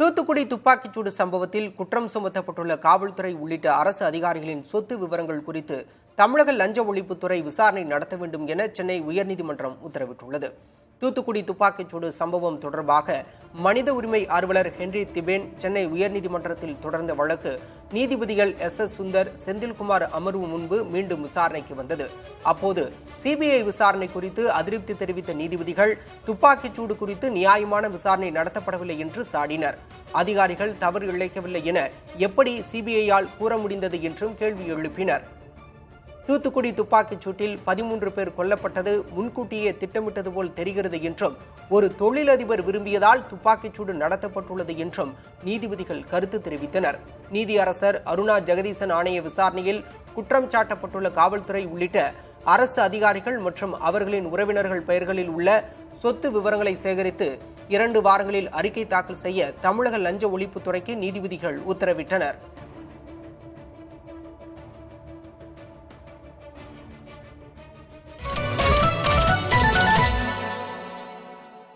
தூத்துக்குடி துப்பாக்கிச்சூடு சம்பவத்தில் குற்றம் சுமத்தப்பட்டுள்ள காவல்துறை உள்ளிட்ட அரசு அதிகாரிகளின் சொத்து விவரங்கள் குறித்து தமிழக லஞ்ச ஒழிப்புத்துறை விசாரணை நடத்த வேண்டும் என சென்னை உயர்நீதிமன்றம் உத்தரவிட்டுள்ளது. தூத்துக்குடி துப்பாக்கிச்சூடு சம்பவம் தொடர்பாக மனித உரிமை ஆர்வலர் ஹென்றி திபேன் சென்னை உயர்நீதிமன்றத்தில் தொடர்ந்த வழக்கு. நீதிபதிகள் எஸ் எஸ் சுந்தர் செந்தில்குமார் அமர்வு முன்பு மீண்டும் விசாரணைக்கு வந்தது. அப்போது சிபிஐ விசாரணை குறித்து அதிருப்தி தெரிவித்த நீதிபதிகள் துப்பாக்கிச்சூடு குறித்து நியாயமான விசாரணை நடத்தப்படவில்லை என்று சாடினர். அதிகாரிகள் தவறு இழைக்கவில்லை என எப்படி சிபிஐயால் கூற முடிந்தது என்றும் கேள்வி எழுப்பினர். தூத்துக்குடி துப்பாக்கிச் சூட்டில் பதிமூன்று பேர் கொல்லப்பட்டது. முன்கூட்டியே திட்டமிட்டது போல் தெரிகிறது என்றும் ஒரு தொழிலதிபர் விரும்பியதால் துப்பாக்கிச்சூடு நடத்தப்பட்டுள்ளது என்றும் நீதிபதிகள் கருத்து தெரிவித்தனர். நீதியரசர் அருணா ஜெகதீசன் ஆணைய விசாரணையில் குற்றம் சாட்டப்பட்டுள்ள காவல்துறை உள்ளிட்ட அரசு அதிகாரிகள் மற்றும் அவர்களின் உறவினர்கள் பெயர்களில் உள்ள சொத்து விவரங்களை சேகரித்து இரண்டு வாரங்களில் அறிக்கை தாக்கல் செய்ய தமிழக லஞ்ச ஒழிப்புத்துறைக்கு நீதிபதிகள் உத்தரவிட்டனர்.